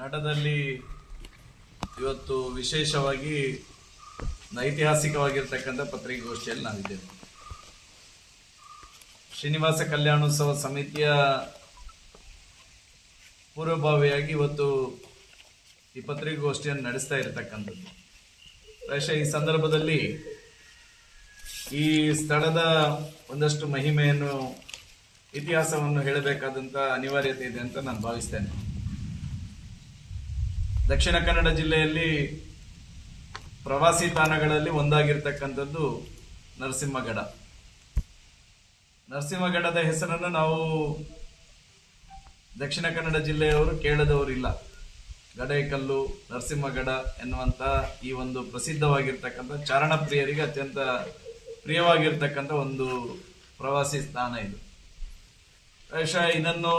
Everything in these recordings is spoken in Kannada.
ನಡದಲ್ಲಿ ಇವತ್ತು ವಿಶೇಷವಾಗಿ ಐತಿಹಾಸಿಕವಾಗಿರ್ತಕ್ಕಂಥ ಪತ್ರಿಕಾಗೋಷ್ಠಿಯಲ್ಲಿ ನಾವಿದ್ದೇವೆ. ಶ್ರೀನಿವಾಸ ಕಲ್ಯಾಣೋತ್ಸವ ಸಮಿತಿಯ ಪೂರ್ವಭಾವಿಯಾಗಿ ಇವತ್ತು ಈ ಪತ್ರಿಕಾಗೋಷ್ಠಿಯನ್ನು ನಡೆಸ್ತಾ ಇರತಕ್ಕಂಥದ್ದು. ಪ್ರಾಯಶಃ ಈ ಸಂದರ್ಭದಲ್ಲಿ ಈ ಸ್ಥಳದ ಒಂದಷ್ಟು ಮಹಿಮೆಯನ್ನು, ಇತಿಹಾಸವನ್ನು ಹೇಳಬೇಕಾದಂಥ ಅನಿವಾರ್ಯತೆ ಇದೆ ಅಂತ ನಾನು ಭಾವಿಸ್ತೇನೆ. ದಕ್ಷಿಣ ಕನ್ನಡ ಜಿಲ್ಲೆಯಲ್ಲಿ ಪ್ರವಾಸಿ ತಾಣಗಳಲ್ಲಿ ಒಂದಾಗಿರ್ತಕ್ಕಂಥದ್ದು ನರಸಿಂಹಗಡ. ನರಸಿಂಹಗಡದ ಹೆಸರನ್ನು ನಾವು ದಕ್ಷಿಣ ಕನ್ನಡ ಜಿಲ್ಲೆಯವರು ಕೇಳದವರಿಲ್ಲ. ಗಡೇಕಲ್ಲು, ನರಸಿಂಹಗಡ ಎನ್ನುವಂಥ ಈ ಒಂದು ಪ್ರಸಿದ್ಧವಾಗಿರ್ತಕ್ಕಂಥ ಚಾರಣ ಪ್ರಿಯರಿಗೆ ಅತ್ಯಂತ ಪ್ರಿಯವಾಗಿರ್ತಕ್ಕಂಥ ಒಂದು ಪ್ರವಾಸಿ ಸ್ಥಾನ ಇದು. ಬಹುಶಃ ಇದನ್ನು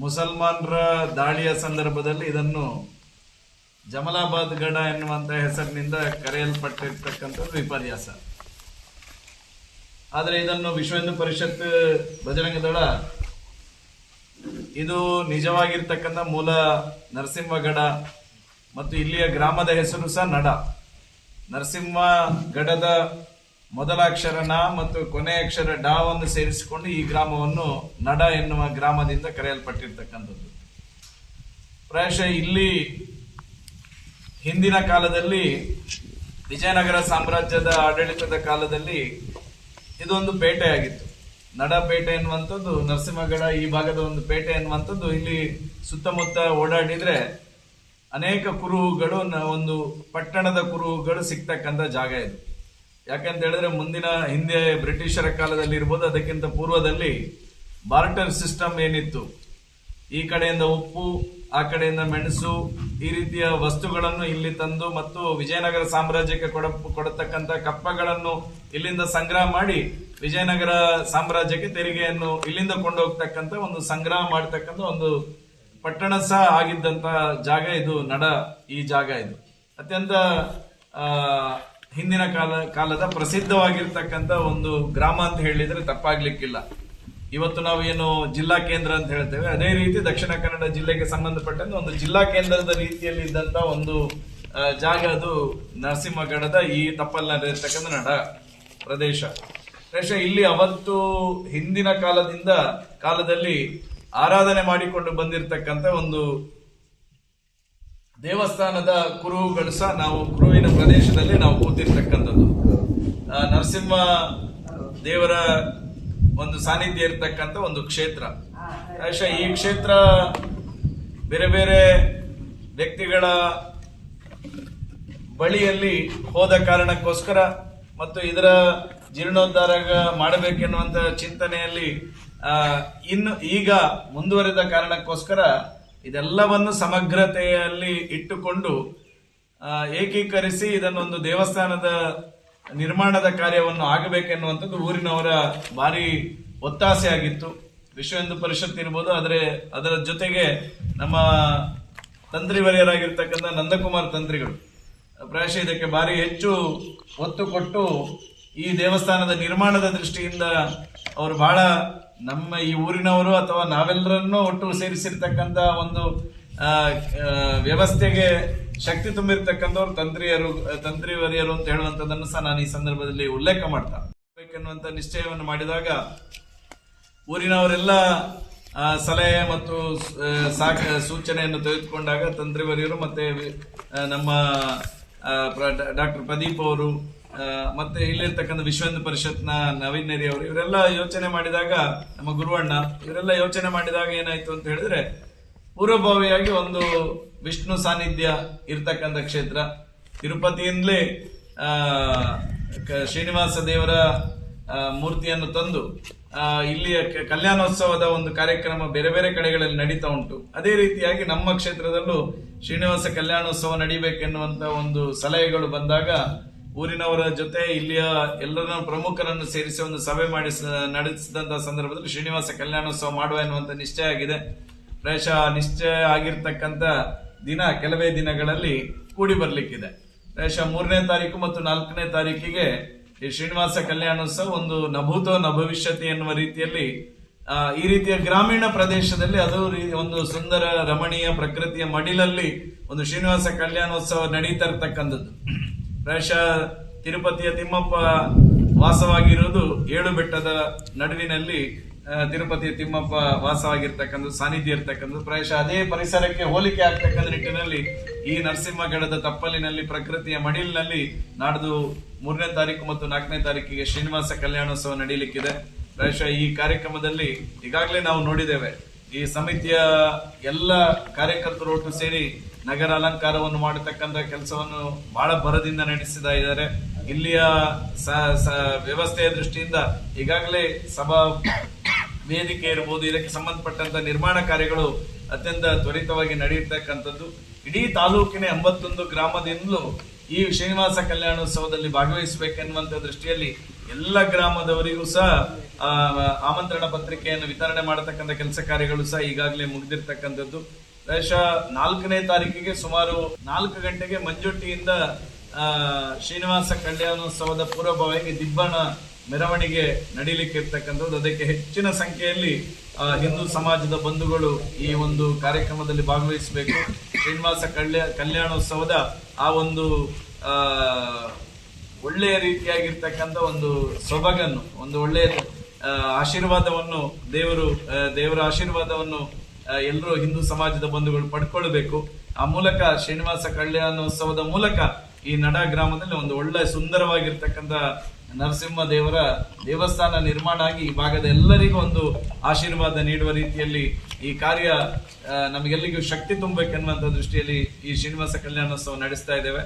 ಮುಸಲ್ಮಾನರ ದಾಳಿಯ ಸಂದರ್ಭದಲ್ಲಿ ಇದನ್ನು ಜಮಲಾಬಾದ್ ಗಡ ಎನ್ನುವಂಥ ಹೆಸರಿನಿಂದ ಕರೆಯಲ್ಪಟ್ಟಿರ್ತಕ್ಕಂಥದ್ದು ವಿಪರ್ಯಾಸ. ಆದರೆ ಇದನ್ನು ವಿಶ್ವ ಹಿಂದೂ ಪರಿಷತ್ ಬಜರಂಗ ದಳ ಇದು ನಿಜವಾಗಿರ್ತಕ್ಕಂಥ ಮೂಲ ನರಸಿಂಹಗಡ ಮತ್ತು ಇಲ್ಲಿಯ ಗ್ರಾಮದ ಹೆಸರು ಸಹ ನಡ. ನರಸಿಂಹ ಗಡದ ಮೊದಲ ಅಕ್ಷರ ನ ಮತ್ತು ಕೊನೆಯ ಅಕ್ಷರ ಡಾವನ್ನು ಸೇರಿಸಿಕೊಂಡು ಈ ಗ್ರಾಮವನ್ನು ನಡ ಎನ್ನುವ ಗ್ರಾಮದಿಂದ ಕರೆಯಲ್ಪಟ್ಟಿರ್ತಕ್ಕಂಥದ್ದು. ಪ್ರಾಯಶಃ ಇಲ್ಲಿ ಹಿಂದಿನ ಕಾಲದಲ್ಲಿ ವಿಜಯನಗರ ಸಾಮ್ರಾಜ್ಯದ ಆಡಳಿತದ ಕಾಲದಲ್ಲಿ ಇದೊಂದು ಪೇಟೆಯಾಗಿತ್ತು. ನಡಪೇಟೆ ಎನ್ನುವಂಥದ್ದು, ನರಸಿಂಹಗಡ ಈ ಭಾಗದ ಒಂದು ಪೇಟೆ ಎನ್ನುವಂಥದ್ದು, ಇಲ್ಲಿ ಸುತ್ತಮುತ್ತ ಓಡಾಡಿದ್ರೆ ಅನೇಕ ಕುರುಹುಗಳು ಒಂದು ಪಟ್ಟಣದ ಕುರುಹುಗಳು ಸಿಗ್ತಕ್ಕಂಥ ಜಾಗ ಇದು. ಯಾಕಂತ ಹೇಳಿದ್ರೆ ಮುಂದಿನ ಹಿಂದೆ ಬ್ರಿಟಿಷರ ಕಾಲದಲ್ಲಿ ಇರ್ಬೋದು ಅದಕ್ಕಿಂತ ಪೂರ್ವದಲ್ಲಿ ಬಾರ್ಟರ್ ಸಿಸ್ಟಮ್ ಏನಿತ್ತು? ಈ ಕಡೆಯಿಂದ ಉಪ್ಪು, ಆ ಕಡೆಯಿಂದ ಮೆಣಸು, ಈ ರೀತಿಯ ವಸ್ತುಗಳನ್ನು ಇಲ್ಲಿ ತಂದು ಮತ್ತು ವಿಜಯನಗರ ಸಾಮ್ರಾಜ್ಯಕ್ಕೆ ಕೊಡ, ಕೊಡತಕ್ಕಂತ ಕಪ್ಪಗಳನ್ನು ಇಲ್ಲಿಂದ ಸಂಗ್ರಹ ಮಾಡಿ ವಿಜಯನಗರ ಸಾಮ್ರಾಜ್ಯಕ್ಕೆ ತೆರಿಗೆಯನ್ನು ಇಲ್ಲಿಂದ ಕೊಂಡೋಗ್ತಕ್ಕಂಥ ಒಂದು ಸಂಗ್ರಹ ಮಾಡತಕ್ಕಂತ ಒಂದು ಪಟ್ಟಣ ಸಹ ಆಗಿದ್ದಂತ ಜಾಗ ಇದು, ನಡ ಈ ಜಾಗ ಇದು. ಅತ್ಯಂತ ಹಿಂದಿನ ಕಾಲ, ಕಾಲದ ಪ್ರಸಿದ್ಧವಾಗಿರ್ತಕ್ಕಂಥ ಒಂದು ಗ್ರಾಮ ಅಂತ ಹೇಳಿದ್ರೆ ತಪ್ಪಾಗ್ಲಿಕ್ಕಿಲ್ಲ. ಇವತ್ತು ನಾವು ಏನು ಜಿಲ್ಲಾ ಕೇಂದ್ರ ಅಂತ ಹೇಳ್ತೇವೆ. ಅದೇ ರೀತಿ ದಕ್ಷಿಣ ಕನ್ನಡ ಜಿಲ್ಲೆಗೆ ಸಂಬಂಧಪಟ್ಟಂತೆ ಒಂದು ಜಿಲ್ಲಾ ಕೇಂದ್ರದ ರೀತಿಯಲ್ಲಿ ಇದ್ದಂತ ಒಂದು ಜಾಗ ಅದು ನರಸಿಂಹಗಡದ ಈ ತಪ್ಪಲ್ನಲ್ಲಿರ್ತಕ್ಕಂಥ ನಡ, ಪ್ರದೇಶ. ಪ್ರದೇಶ ಇಲ್ಲಿ ಅವತ್ತು ಹಿಂದಿನ ಕಾಲದಿಂದ, ಕಾಲದಲ್ಲಿ ಆರಾಧನೆ ಮಾಡಿಕೊಂಡು ಬಂದಿರತಕ್ಕಂಥ ಒಂದು ದೇವಸ್ಥಾನದ ಕುರುಹುಗಳು ಸಹ ನಾವು ಕುರುವಿನ ಪ್ರದೇಶದಲ್ಲಿ ನಾವು ಕೂತಿರ್ತಕ್ಕಂಥದ್ದು. ನರಸಿಂಹ ದೇವರ ಒಂದು ಸಾನ್ನಿಧ್ಯ ಇರತಕ್ಕಂಥ ಒಂದು ಕ್ಷೇತ್ರ. ಈ ಕ್ಷೇತ್ರ ಬೇರೆ ಬೇರೆ ವ್ಯಕ್ತಿಗಳ ಬಳಿಯಲ್ಲಿ ಹೋದ ಕಾರಣಕ್ಕೋಸ್ಕರ ಮತ್ತು ಇದರ ಜೀರ್ಣೋದ್ಧಾರ ಮಾಡಬೇಕೆನ್ನುವಂಥ ಚಿಂತನೆಯಲ್ಲಿ ಇನ್ನು ಈಗ ಮುಂದುವರೆದ ಕಾರಣಕ್ಕೋಸ್ಕರ ಇದೆಲ್ಲವನ್ನು ಸಮಗ್ರತೆಯಲ್ಲಿ ಇಟ್ಟುಕೊಂಡು ಏಕೀಕರಿಸಿ ಇದನ್ನೊಂದು ದೇವಸ್ಥಾನದ ನಿರ್ಮಾಣದ ಕಾರ್ಯವನ್ನು ಆಗಬೇಕೆನ್ನುವಂಥದ್ದು ಊರಿನವರ ಭಾರಿ ಒತ್ತಾಸೆ ಆಗಿತ್ತು ವಿಶ್ವ ಹಿಂದೂ ಪರಿಷತ್ ಇರ್ಬೋದು ಆದರೆ ಅದರ ಜೊತೆಗೆ ನಮ್ಮ ತಂತ್ರಿವರಿಯರಾಗಿರ್ತಕ್ಕಂಥ ನಂದಕುಮಾರ್ ತಂತ್ರಿಗಳು, ಪ್ರಾಯಶಃ ಇದಕ್ಕೆ ಭಾರಿ ಹೆಚ್ಚು ಒತ್ತು ಕೊಟ್ಟು ಈ ದೇವಸ್ಥಾನದ ನಿರ್ಮಾಣದ ದೃಷ್ಟಿಯಿಂದ ಅವರು ಬಹಳ ನಮ್ಮ ಈ ಊರಿನವರು ಅಥವಾ ನಾವೆಲ್ಲರನ್ನೂ ಒಟ್ಟು ಸೇರಿಸಿರ್ತಕ್ಕಂಥ ಒಂದು ವ್ಯವಸ್ಥೆಗೆ ಶಕ್ತಿ ತುಂಬಿರ್ತಕ್ಕಂಥವ್ರು ತಂತ್ರಿಯರು, ತಂತ್ರಿವರಿಯರು ಅಂತ ಹೇಳುವಂಥದ್ದನ್ನು ಸಹ ನಾನು ಈ ಸಂದರ್ಭದಲ್ಲಿ ಉಲ್ಲೇಖ ಮಾಡ್ತಾ ಬೇಕೆನ್ನುವಂತ ನಿಶ್ಚಯವನ್ನು ಮಾಡಿದಾಗ ಊರಿನವರೆಲ್ಲ ಸಲಹೆ ಮತ್ತು ಸಾಕ, ಸೂಚನೆಯನ್ನು ತೆಗೆದುಕೊಂಡಾಗ ತಂತ್ರಿವರಿಯರು ಮತ್ತೆ ನಮ್ಮ ಡಾಕ್ಟರ್ ಪ್ರದೀಪ್ ಅವರು ಮತ್ತೆ ಇಲ್ಲಿರ್ತಕ್ಕಂಥ ವಿಶ್ವ ಹಿಂದೂ ಪರಿಷತ್ನ ನವೀನ್ ನೆರಿ ಅವರು, ಇವರೆಲ್ಲ ಯೋಚನೆ ಮಾಡಿದಾಗ, ನಮ್ಮ ಗುರುವಣ್ಣ, ಇವರೆಲ್ಲ ಯೋಚನೆ ಮಾಡಿದಾಗ ಏನಾಯ್ತು ಅಂತ ಹೇಳಿದ್ರೆ, ಪೂರ್ವಭಾವಿಯಾಗಿ ಒಂದು ವಿಷ್ಣು ಸಾನ್ನಿಧ್ಯ ಇರ್ತಕ್ಕಂಥ ಕ್ಷೇತ್ರ. ತಿರುಪತಿಯಿಂದಲೇ ಶ್ರೀನಿವಾಸ ದೇವರ ಮೂರ್ತಿಯನ್ನು ತಂದು ಇಲ್ಲಿಯ ಕಲ್ಯಾಣೋತ್ಸವದ ಒಂದು ಕಾರ್ಯಕ್ರಮ ಬೇರೆ ಬೇರೆ ಕಡೆಗಳಲ್ಲಿ ನಡೀತಾ ಉಂಟು. ಅದೇ ರೀತಿಯಾಗಿ ನಮ್ಮ ಕ್ಷೇತ್ರದಲ್ಲೂ ಶ್ರೀನಿವಾಸ ಕಲ್ಯಾಣೋತ್ಸವ ನಡೀಬೇಕೆನ್ನುವಂತ ಒಂದು ಸಲಹೆಗಳು ಬಂದಾಗ ಊರಿನವರ ಜೊತೆ ಇಲ್ಲಿಯ ಎಲ್ಲರ ಪ್ರಮುಖರನ್ನು ಸೇರಿಸಿ ಒಂದು ಸಭೆ ಮಾಡಿ ನಡೆಸಿದಂತಹ ನಡೆಸಿದಂತ ಸಂದರ್ಭದಲ್ಲಿ ಶ್ರೀನಿವಾಸ ಕಲ್ಯಾಣೋತ್ಸವ ಮಾಡುವ ಎನ್ನುವಂತ ನಿಶ್ಚಯ ಆಗಿದೆ. ಪ್ರಾಯಶಃ ನಿಶ್ಚಯ ಆಗಿರ್ತಕ್ಕಂಥ ದಿನ ಕೆಲವೇ ದಿನಗಳಲ್ಲಿ ಕೂಡಿ ಬರಲಿಕ್ಕಿದೆ. ಪ್ರಾಯಶಃ ಮೂರನೇ ತಾರೀಕು ಮತ್ತು ನಾಲ್ಕನೇ ತಾರೀಕಿಗೆ ಈ ಶ್ರೀನಿವಾಸ ಕಲ್ಯಾಣೋತ್ಸವ ಒಂದು ನಭೂತೋ ನಭವಿಷ್ಯತಿ ಎನ್ನುವ ರೀತಿಯಲ್ಲಿ ಈ ರೀತಿಯ ಗ್ರಾಮೀಣ ಪ್ರದೇಶದಲ್ಲಿ ಅದು ಒಂದು ಸುಂದರ ರಮಣೀಯ ಪ್ರಕೃತಿಯ ಮಡಿಲಲ್ಲಿ ಒಂದು ಶ್ರೀನಿವಾಸ ಕಲ್ಯಾಣೋತ್ಸವ ನಡೀತಾ ಇರ್ತಕ್ಕಂಥದ್ದು. ಪ್ರಾಯಶಃ ತಿರುಪತಿಯ ತಿಮ್ಮಪ್ಪ ವಾಸವಾಗಿರುವುದು ಏಳು ಬೆಟ್ಟದ ನಡುವಿನಲ್ಲಿ ತಿರುಪತಿಯ ತಿಮ್ಮಪ್ಪ ವಾಸವಾಗಿರ್ತಕ್ಕಂಥ ಸಾನ್ನಿಧ್ಯ ಇರ್ತಕ್ಕಂಥದ್ದು ಪ್ರಾಯಶಃ ಅದೇ ಪರಿಸರಕ್ಕೆ ಹೋಲಿಕೆ ಆಗ್ತಕ್ಕಂಥ ನಿಟ್ಟಿನಲ್ಲಿ ಈ ನರಸಿಂಹಗಡದ ತಪ್ಪಲಿನಲ್ಲಿ, ಪ್ರಕೃತಿಯ ಮಡಿಲಿನಲ್ಲಿ ನಾಡ್ದು ಮೂರನೇ ತಾರೀಕು ಮತ್ತು ನಾಲ್ಕನೇ ತಾರೀಕಿಗೆ ಶ್ರೀನಿವಾಸ ಕಲ್ಯಾಣೋತ್ಸವ ನಡೀಲಿಕ್ಕಿದೆ. ಪ್ರಾಯಶಃ ಈ ಕಾರ್ಯಕ್ರಮದಲ್ಲಿ ಈಗಾಗಲೇ ನಾವು ನೋಡಿದ್ದೇವೆ. ಈ ಸಮಿತಿಯ ಎಲ್ಲ ಕಾರ್ಯಕರ್ತರು ಒಟ್ಟು ಸೇರಿ ನಗರ ಅಲಂಕಾರವನ್ನು ಮಾಡತಕ್ಕಂಥ ಕೆಲಸವನ್ನು ಬಹಳ ಭರದಿಂದ ನಡೆಸಿದ ಇದ್ದಾರೆ. ಇಲ್ಲಿಯ ವ್ಯವಸ್ಥೆಯ ದೃಷ್ಟಿಯಿಂದ ಈಗಾಗಲೇ ಸಭಾ ವೇದಿಕೆ ಇರಬಹುದು ಇದಕ್ಕೆ ಸಂಬಂಧಪಟ್ಟಂತ ನಿರ್ಮಾಣ ಕಾರ್ಯಗಳು ಅತ್ಯಂತ ತ್ವರಿತವಾಗಿ ನಡೆಯತಕ್ಕಂಥದ್ದು. ಇಡೀ ತಾಲೂಕಿನ ಎಂಬತ್ತೊಂದು ಗ್ರಾಮದಿಂದಲೂ ಈ ಶ್ರೀನಿವಾಸ ಕಲ್ಯಾಣೋತ್ಸವದಲ್ಲಿ ಭಾಗವಹಿಸಬೇಕೆನ್ನುವಂತ ದೃಷ್ಟಿಯಲ್ಲಿ ಎಲ್ಲ ಗ್ರಾಮದವರಿಗೂ ಸಹ ಆಮಂತ್ರಣ ಪತ್ರಿಕೆಯನ್ನು ವಿತರಣೆ ಮಾಡತಕ್ಕಂಥ ಕೆಲಸ ಕಾರ್ಯಗಳು ಸಹ ಈಗಾಗಲೇ ಮುಗಿದಿರ್ತಕ್ಕಂಥದ್ದು. ಬಹುಶಃ ನಾಲ್ಕನೇ ತಾರೀಕಿಗೆ ಸುಮಾರು ನಾಲ್ಕು ಗಂಟೆಗೆ ಮಂಜುಟ್ಟಿಯಿಂದ ಶ್ರೀನಿವಾಸ ಕಲ್ಯಾಣೋತ್ಸವದ ಪೂರ್ವಭಾವಿಗೆ ದಿಬ್ಬಣ ಮೆರವಣಿಗೆ ನಡೀಲಿಕ್ಕೆ ಇರ್ತಕ್ಕಂಥದ್ದು ಅದಕ್ಕೆ ಹೆಚ್ಚಿನ ಸಂಖ್ಯೆಯಲ್ಲಿ ಹಿಂದೂ ಸಮಾಜದ ಬಂಧುಗಳು ಈ ಒಂದು ಕಾರ್ಯಕ್ರಮದಲ್ಲಿ ಭಾಗವಹಿಸಬೇಕು. ಶ್ರೀನಿವಾಸ ಕಲ್ಯಾ, ಕಲ್ಯಾಣೋತ್ಸವದ ಆ ಒಂದು ಒಳ್ಳೆಯ ರೀತಿಯಾಗಿರ್ತಕ್ಕಂಥ ಒಂದು ಸೊಬಗನ್ನು, ಒಂದು ಒಳ್ಳೆಯ ಆಶೀರ್ವಾದವನ್ನು ದೇವರು ದೇವರ ಆಶೀರ್ವಾದವನ್ನು ಎಲ್ಲರೂ ಹಿಂದೂ ಸಮಾಜದ ಬಂಧುಗಳು ಪಡ್ಕೊಳ್ಬೇಕು. ಆ ಮೂಲಕ ಶ್ರೀನಿವಾಸ ಕಲ್ಯಾಣೋತ್ಸವದ ಮೂಲಕ ಈ ನಡ ಗ್ರಾಮದಲ್ಲಿ ಒಂದು ಒಳ್ಳೆ ಸುಂದರವಾಗಿರ್ತಕ್ಕಂಥ ನರಸಿಂಹ ದೇವರ ದೇವಸ್ಥಾನ ನಿರ್ಮಾಣ ಆಗಿ ಈ ಭಾಗದ ಎಲ್ಲರಿಗೂ ಒಂದು ಆಶೀರ್ವಾದ ನೀಡುವ ರೀತಿಯಲ್ಲಿ ಈ ಕಾರ್ಯ ನಮಗೆಲ್ಲರಿಗೂ ಶಕ್ತಿ ತುಂಬಬೇಕೆನ್ನುವಂತ ದೃಷ್ಟಿಯಲ್ಲಿ ಈ ಶ್ರೀನಿವಾಸ ಕಲ್ಯಾಣೋತ್ಸವ ನಡೆಸ್ತಾ ಇದ್ದೇವೆ.